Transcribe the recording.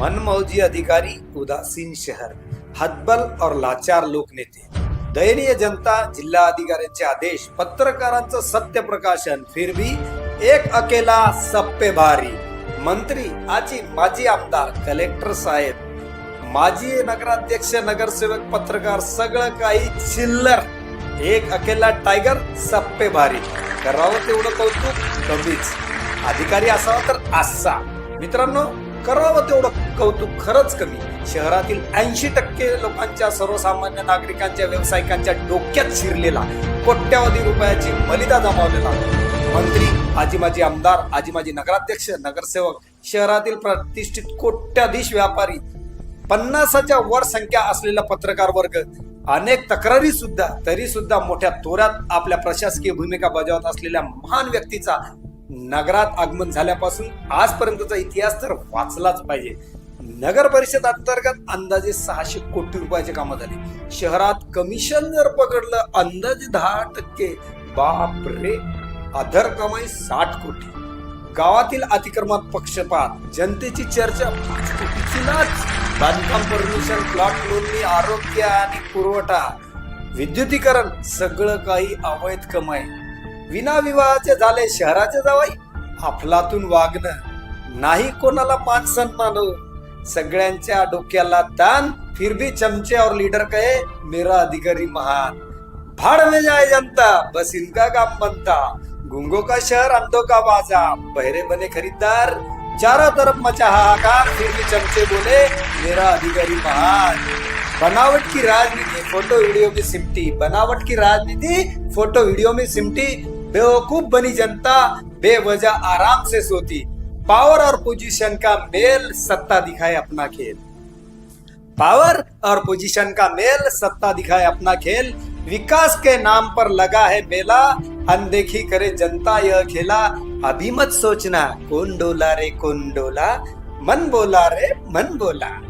मनमौजी अधिकारी उदासीन शहर हतबल और लाचार लोकनेते दयनीय जनता जिल्हा अधिकाऱ्यांचे आदेश पत्रकारांचं सत्य प्रकाशन फिर भी एक अकेला सप्पे भारी। मंत्री आजी माजी आमदार कलेक्टर साहेब माजी नगराध्यक्ष नगरसेवक पत्रकार सगळं काही चिल्लर। एक अकेला टायगर सप्पे भारी। करावं तेवढं कौतुक कमीच। अधिकारी असावा तर असा मित्रांनो करावं तेवढं कौतुक खरंच कमी. शहरातील ऐंशी टक्के लोकांच्या सर्वसामान्य नागरिकांच्या व्यावसायिकांच्या डोक्यात शिरलेला कोट्यावधी रुपयाची मलिदा जमावलेला. मंत्री आजी माजी आमदार आजी माजी नगराध्यक्ष नगरसेवक शहरातील प्रतिष्ठित कोट्याधीश व्यापारी पन्नासाच्या वर संख्या असलेला पत्रकार वर्ग अनेक तक्रारी सुद्धा तरी सुद्धा मोठ्या तोऱ्यात आपल्या प्रशासकीय भूमिका बजावत असलेल्या महान व्यक्तीचा नगरात आगमन झाल्यापासून आजपर्यंतचा इतिहास तर वाचलाच पाहिजे. नगर परिषद अंतर्गत अंदाजे सहाशे कोटी रुपयाचे कामं झाले. शहरात कमिशन जर पकडलं अंदाजे दहा टक्के. बाप रे अधर कमाई साठ कोटी. गावातील अतिक्रमात पक्षपात. जनतेची चर्चा पाच कोटीची लाच बांधकाम परमिशन प्लॉट नोंदणी आरोग्य आणि पुरवठा. विद्युतीकरण सगळं काही अवैध कमाई. विना विवाहाचे झाले शहराचे जावाई अफलातून वागणं. नाही कोणाला मान सन्मान हो. सगळ्यांच्या डोक्याला ताण फिर भी चमचे और लीडर कहे मेरा अधिकारी महान. भाड़ में जाए जनता बस इनका काम बनता. गुंगो का शहर अंधो का बाजा बहरे बने खरीदार चारों तरफ मचा हाहाकार फिर भी चमचे बोले मेरा अधिकारी महान. बनावट की राजनीति फोटो वीडियो में सिमटी. बनावट की राजनीति फोटो वीडियो में सिमटी. बेवकूफ़ बनी जनता बेवजह आराम से सोती। पावर और पोजीशन का मेल सत्ता दिखाए अपना खेल। पावर और पोजीशन का मेल सत्ता दिखाए अपना खेल। विकास के नाम पर लगा है मेला। अनदेखी करे जनता यह खेला। अभी मत सोचना, कौन डोला रे, कौन डोला? मन बोला रे, मन बोला।